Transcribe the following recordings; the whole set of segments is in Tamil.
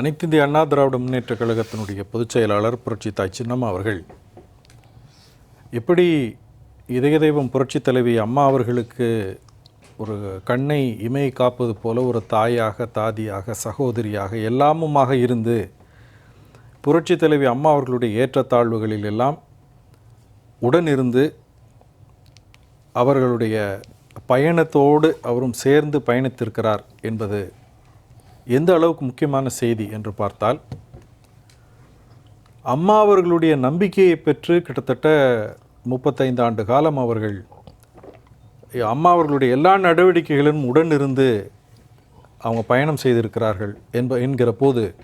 அனைத்து இந்திய அண்ணா திராவிட முன்னேற்ற கழகத்தினுடைய பொதுச் செயலாளர் புரட்சி தாய் சின்னம்மா அவர்கள். எப்படி இதய தெய்வம் புரட்சி தலைவி அம்மா அவர்களுக்கு ஒரு கண்ணை இமை காப்பது போல ஒரு தாயாக தாதியாக சகோதரியாக எல்லாமுமாக இருந்து புரட்சி தலைவி அம்மா அவர்களுடைய ஏற்றத்தாழ்வுகளில் எல்லாம் உடனிருந்து அவர்களுடைய பயணத்தோடு அவரும் சேர்ந்து பயணித்திருக்கிறார் என்பது எந்த அளவுக்கு முக்கியமான செய்தி என்று பார்த்தால் அம்மா அவர்களுடைய நம்பிக்கையை பெற்று கிட்டத்தட்ட முப்பத்தைந்து ஆண்டு காலம் அவர்கள் அம்மா அவர்களுடைய எல்லா நடவடிக்கைகளிலும் உடன் இருந்து அவங்க பயணம் செய்திருக்கிறார்கள் என்ப என்கிற போது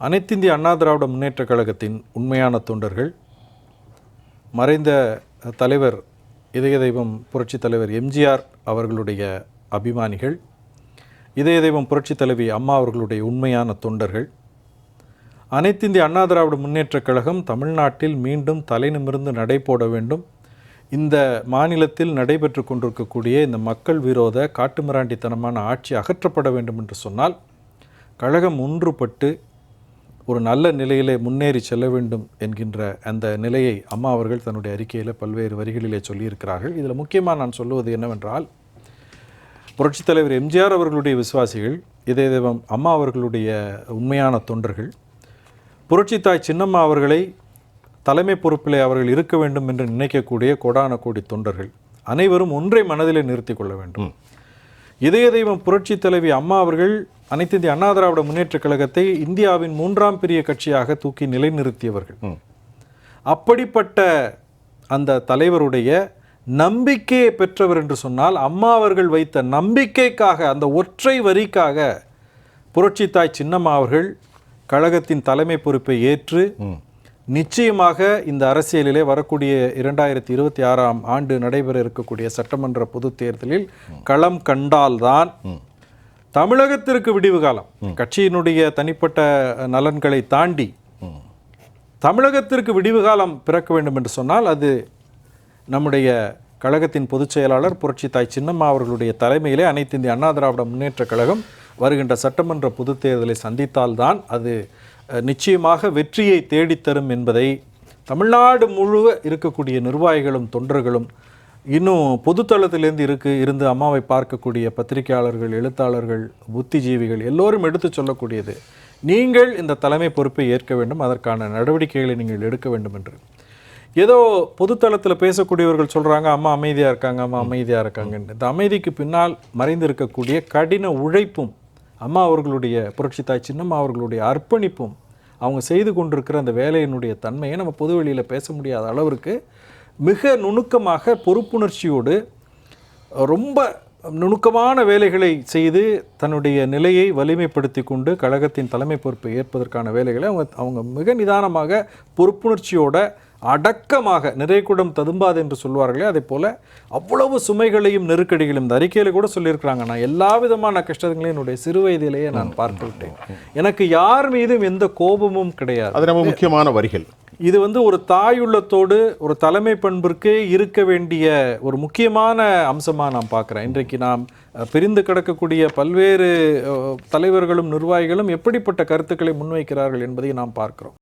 அனைத்திந்திய அண்ணா திராவிட முன்னேற்றக் கழகத்தின் உண்மையான தொண்டர்கள் மறைந்த தலைவர் இதய தெய்வம் புரட்சித் தலைவர் எம்ஜிஆர் அவர்களுடைய அபிமானிகள் இதய தெய்வம் புரட்சி தலைவி அம்மா அவர்களுடைய உண்மையான தொண்டர்கள். அனைத்திந்திய அண்ணா திராவிட முன்னேற்றக் கழகம் தமிழ்நாட்டில் மீண்டும் தலைநிமிர்ந்து நடைபோட வேண்டும். இந்த மாநிலத்தில் நடைபெற்று கொண்டிருக்கக்கூடிய இந்த மக்கள் விரோத காட்டுமிராண்டித்தனமான ஆட்சி அகற்றப்பட வேண்டும் என்று சொன்னால் கழகம் ஒன்றுபட்டு ஒரு நல்ல நிலையிலே முன்னேறி செல்ல வேண்டும் என்கின்ற அந்த நிலையை அம்மா அவர்கள் தன்னுடைய அறிக்கையில் பல்வேறு வரிகளிலே சொல்லியிருக்கிறார்கள். இதில் முக்கியமாக நான் சொல்லுவது என்னவென்றால் புரட்சித் தலைவர் எம்ஜிஆர் அவர்களுடைய விசுவாசிகள் இதே தெய்வம் அம்மா அவர்களுடைய உண்மையான தொண்டர்கள் புரட்சித்தாய் சின்னம்மா அவர்களை தலைமை பொறுப்பிலே அவர்கள் இருக்க வேண்டும் என்று நினைக்கக்கூடிய கோடான கோடி தொண்டர்கள் அனைவரும் ஒன்றை மனதிலே நிறுத்தி கொள்ள வேண்டும். இதய தெய்வம் புரட்சி தலைவி அம்மா அவர்கள் அனைத்து இந்திய அண்ணா திராவிட முன்னேற்றக் கழகத்தை இந்தியாவின் மூன்றாம் பெரிய கட்சியாக தூக்கி நிலைநிறுத்தியவர்கள். அப்படிப்பட்ட அந்த தலைவருடைய நம்பிக்கையை பெற்றவர் என்று சொன்னால் அம்மா அவர்கள் வைத்த நம்பிக்கைக்காக அந்த ஒற்றை வரிக்காக புரட்சித்தாய் சின்னம்மா அவர்கள் கழகத்தின் தலைமை பொறுப்பை ஏற்று நிச்சயமாக இந்த அரசியலிலே வரக்கூடிய இரண்டாயிரத்தி இருபத்தி ஆறாம் ஆண்டு நடைபெற இருக்கக்கூடிய சட்டமன்ற பொதுத் தேர்தலில் களம் கண்டால்தான் தமிழகத்திற்கு விடிவு காலம். கட்சியினுடைய தனிப்பட்ட நலன்களை தாண்டி தமிழகத்திற்கு விடிவு காலம் பிறக்க வேண்டும் என்று சொன்னால் அது நம்முடைய கழகத்தின் பொதுச் செயலாளர் புரட்சி தாய் சின்னம்மா அவர்களுடைய தலைமையிலே அனைத்து இந்திய அண்ணா திராவிட முன்னேற்றக் கழகம் வருகின்ற சட்டமன்ற பொதுத் தேர்தலை சந்தித்தால்தான் அது நிச்சயமாக வெற்றியை தேடித்தரும் என்பதை தமிழ்நாடு முழுவ இருக்கக்கூடிய நிர்வாகிகளும் தொண்டர்களும் இன்னும் பொதுத்தளத்திலேருந்து இருக்கு இருந்து அம்மாவை பார்க்கக்கூடிய பத்திரிகையாளர்கள் எழுத்தாளர்கள் புத்திஜீவிகள் எல்லோரும் எடுத்து சொல்லக்கூடியது. நீங்கள் இந்த தலைமை பொறுப்பை ஏற்க வேண்டும் அதற்கான நடவடிக்கைகளை நீங்கள் எடுக்க வேண்டும் என்று. ஏதோ பொதுத்தளத்தில் பேசக்கூடியவர்கள் சொல்கிறாங்க அம்மா அமைதியாக இருக்காங்க அம்மா அமைதியாக இருக்காங்கன்னு. இந்த அமைதிக்கு பின்னால் மறைந்திருக்கக்கூடிய கடின உழைப்பும் அம்மா அவர்களுடைய புரட்சித்தாய் சின்னம்மா அவர்களுடைய அர்ப்பணிப்பும் அவங்க செய்து கொண்டிருக்கிற அந்த வேலையினுடைய தன்மையை நம்ம பொதுவெளியில் பேச முடியாத அளவிற்கு மிக நுணுக்கமாக பொறுப்புணர்ச்சியோடு ரொம்ப நுணுக்கமான வேலைகளை செய்து தன்னுடைய நிலையை வலிமைப்படுத்தி கொண்டு கழகத்தின் தலைமை பொறுப்பை ஏற்பதற்கான வேலைகளை அவங்க அவங்க மிக நிதானமாக பொறுப்புணர்ச்சியோட அடக்கமாக நிறைகுடம் ததும்பாது என்று சொல்வார்களே அதே போல அவ்வளவு சுமைகளையும் நெருக்கடிகளையும் இந்த அறிக்கையில் கூட சொல்லியிருக்கிறாங்க. நான் எல்லா விதமான கஷ்டங்களையும் என்னுடைய சிறு வயதிலேயே நான் பார்த்து விட்டேன் எனக்கு யார் மீதும் எந்த கோபமும் கிடையாது. அது ரொம்ப முக்கியமான வரிகள். இது வந்து ஒரு தாயுள்ளத்தோடு ஒரு தலைமை பண்பிற்கு இருக்க வேண்டிய ஒரு முக்கியமான அம்சமாக நான் பார்க்குறேன். இன்றைக்கு நாம் பிரிந்து கிடக்கக்கூடிய பல்வேறு தலைவர்களும் நிர்வாகிகளும் எப்படிப்பட்ட கருத்துக்களை முன்வைக்கிறார்கள் என்பதை நாம் பார்க்கிறோம்.